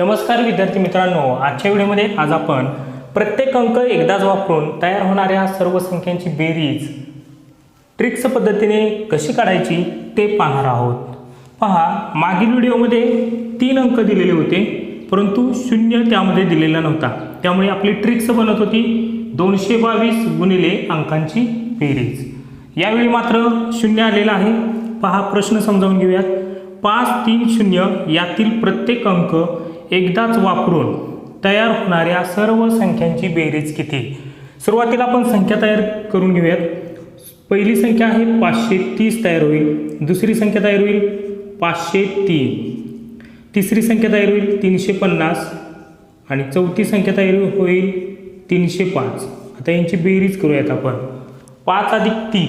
नमस्कार विद्यार्थी मित्रांनो आजच्या व्हिडिओमध्ये आज आपण प्रत्येक अंक एकदाच वापरून तयार होणाऱ्या सर्व संख्यांची बेरीज ट्रिक्स पद्धतीने कशी काढायची ते पाहणार आहोत. पहा मागील व्हिडिओमध्ये तीन अंक दिलेले होते परंतु शून्य त्यामध्ये दिलेला नव्हता. त्यामुळे आपली ट्रिक्स बनत होती दोनशे बावीस गुणिले अंकांची बेरीज. यावेळी मात्र शून्य आलेलं आहे. पहा प्रश्न समजावून घेऊयात. पाच तीन शून्य यातील प्रत्येक अंक एकदाच वापरून तयार होणाऱ्या सर्व संख्यांची बेरीज किती? सुरुवातीला आपण संख्या तयार करून घेऊयात. पहिली संख्या आहे पाचशे तीस तयार होईल. दुसरी संख्या तयार होईल पाचशे तीन. तिसरी संख्या तयार होईल तीनशे पन्नास. आणि चौथी संख्या तयार होईल तीनशे पाच. आता यांची बेरीज करूयात आपण. पाच अधिक तीन.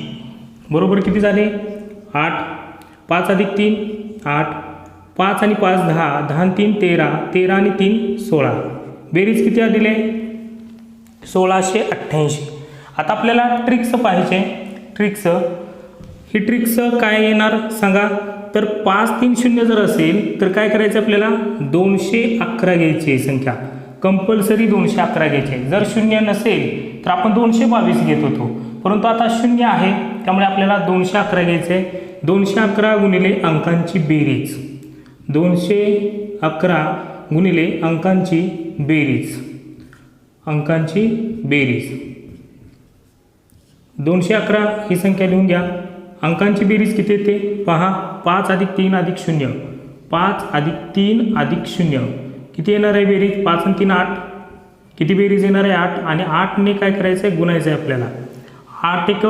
बरोबर किती झाले? आठ. पाच अधिक तीन आठ. पाच आणि पाच दहा दहा आणि तीन तेरा तेरा आणि तीन सोळा. बेरीज किती आलेली दिले सोळाशे अठ्ठ्याऐंशी. आता आपल्याला ट्रिक्स पाहिजे ट्रिक्स ही ट्रिक्स काय येणार सांगा? तर पाच तीन शून्य जर असेल तर काय करायचं आपल्याला? दोनशे अकरा घ्यायची आहे संख्या. कंपल्सरी दोनशे अकरा घ्यायची आहे. जर शून्य नसेल तर आपण दोनशे बावीस घेत होतो. परंतु आता शून्य आहे त्यामुळे आपल्याला दोनशे अकरा घ्यायचं आहे. दोनशे अकरा गुणिले अंकांची बेरीज. दोनशे अकरा गुणिले अंकांची बेरीज. अंकांची बेरीज. दोनशे अकरा ही संख्या लिहून घ्या. अंकांची बेरीज किती येते? पहा पाच अधिक तीन अधिक शून्य. पाच अधिक तीन अधिक शून्य. किती येणार आहे बेरीज? पाच आणि तीन आठ. किती बेरीज येणार आहे? आठ. आणि आठने काय करायचं आहे? गुणायचं आहे आपल्याला. आठ एक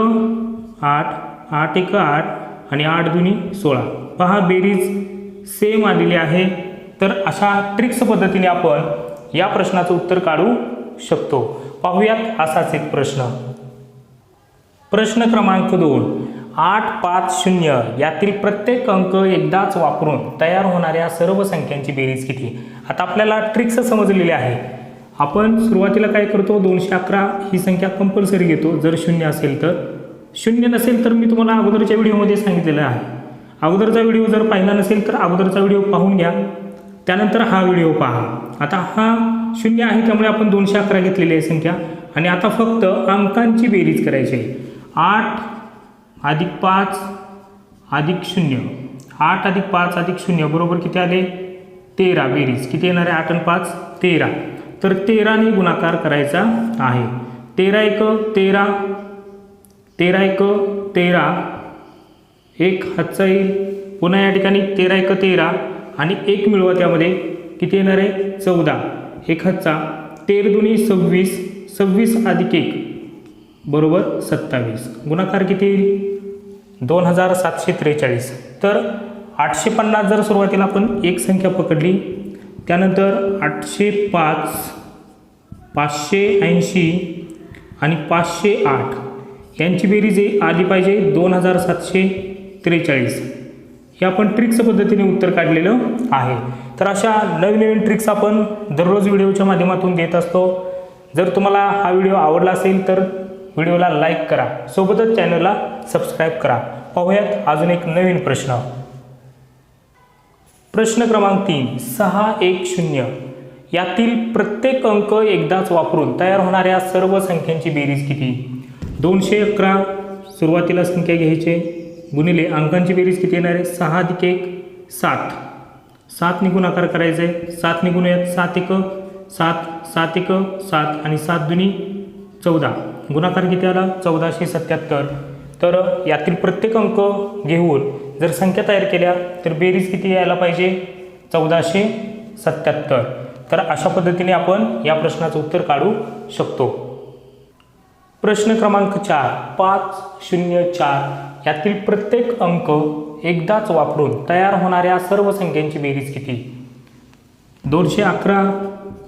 आठ. आठ एक आठ. आणि आठ दुनी सोळा. पहा बेरीज सेम आलेली आहे. तर अशा ट्रिक्स पद्धतीने आपण या प्रश्नाचं उत्तर काढू शकतो. पाहूयात असाच एक प्रश्न. प्रश्न क्रमांक दोन. आठ पाच शून्य यातील प्रत्येक अंक एकदाच वापरून तयार होणाऱ्या सर्व संख्यांची बेरीज किती? आता आपल्याला ट्रिक्स समजलेली आहे. आपण सुरुवातीला काय करतो? दोनशे अकरा. ही संख्या कंपल्सरी घेतो. जर शून्य असेल तर. शून्य नसेल तर मी तुम्हाला अगोदरच्या व्हिडिओमध्ये सांगितलेलं आहे. अगोदरचा व्हिडिओ जर पाहिला नसेल तर अगोदरचा व्हिडिओ पाहून घ्या. त्यानंतर हा व्हिडिओ पहा. आता हा शून्य आहे त्यामुळे आपण दोनशे अकरा घेतलेली आहे संख्या. आणि आता फक्त अंकांची बेरीज करायची आहे. आठ अधिक पाच अधिक शून्य. आठ अधिक पाच अधिक शून्य बरोबर किती आले? तेरा बेरीज. किती येणार आहे? आठ आणि पाच तेरा. तर तेराने गुणाकार करायचा आहे. तेरा एक तेरा. तेरा एक तेरा. एक हातचा येईल पुन्हा या ठिकाणी तेरा एक तेरा आणि एक मिळवा त्यामध्ये. किती येणार आहे? चौदा. एक हातचा तेर दुनी सव्वीस सव्वीस अधिक एक बरोबर सत्तावीस. गुणाकार किती येईल? दोन हजार सातशे त्रेचाळीस. तर आठशे पन्नास जर सुरुवातीला आपण एक संख्या पकडली त्यानंतर आठशे पाच पाचशे ऐंशी आणि पाचशे आठ. यांची बेरीज आली पाहिजे दोन हजार सातशे त्रेचाळीस. हे आपण ट्रिक्स पद्धतीने उत्तर काढलेलं आहे. तर अशा नवनवीन ट्रिक्स आपण दररोज व्हिडिओच्या माध्यमातून देत असतो. जर तुम्हाला हा व्हिडिओ आवडला असेल तर व्हिडिओला लाईक करा. सोबतच चॅनलला सबस्क्राईब करा. पाहूयात अजून एक नवीन प्रश्न. प्रश्न क्रमांक तीन सहा एक शून्य. यातील प्रत्येक अंक एकदाच वापरून तयार होणाऱ्या सर्व संख्यांची बेरीज किती? दोनशे अकरा सुरुवातीला संख्या घ्यायचे. गुणिले अंकांची बेरीज किती येणार आहे? सहा अधिक एक सात. सात निघून गुणाकार करायचा आहे. सात निघून यात सात एक सात सात एक सात आणि सात दुनी चौदा. गुणाकार किती आला? चौदाशे सत्याहत्तर. तर यातील प्रत्येक अंक घेऊन जर संख्या तयार केल्या तर बेरीज किती यायला पाहिजे? चौदाशे सत्याहत्तर. तर अशा पद्धतीने आपण या प्रश्नाचं उत्तर काढू शकतो. प्रश्न क्रमांक चार पाच शून्य चार. यातील प्रत्येक अंक एकदाच वापरून तयार होणाऱ्या सर्व संख्यांची बेरीज किती? दोनशे अकरा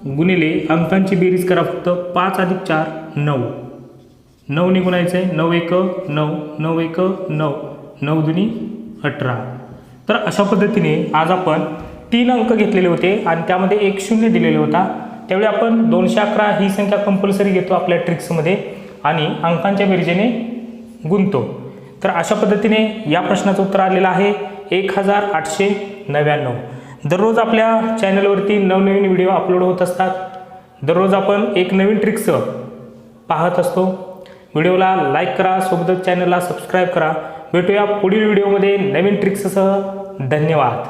गुणिले अंकांची बेरीज करा फक्त पाच अधिक चार नऊ. नऊ निगुणायचं आहे नऊ एक नऊ नऊ एक नऊ. नऊ दुनी अठरा. तर अशा पद्धतीने आज आपण तीन अंक घेतलेले होते आणि त्यामध्ये एक शून्य दिलेला होता. त्यावेळी आपण दोनशे अकरा ही संख्या कंपल्सरी घेतो आपल्या ट्रिक्समध्ये आणि अंकांच्या बेरजेने गुंतो तर अशा पद्धतीने या प्रश्नाचं उत्तर आलेलं आहे. एक हजार आठशे नव्याण्णव. दररोज आपल्या चॅनलवरती नवनवीन व्हिडिओ अपलोड होत असतात. दररोज आपण एक नवीन ट्रिक्स पाहत असतो. व्हिडिओला लाईक करा सोबतच चॅनलला सबस्क्राईब करा. भेटूया पुढील व्हिडिओमध्ये नवीन ट्रिक्ससह धन्यवाद.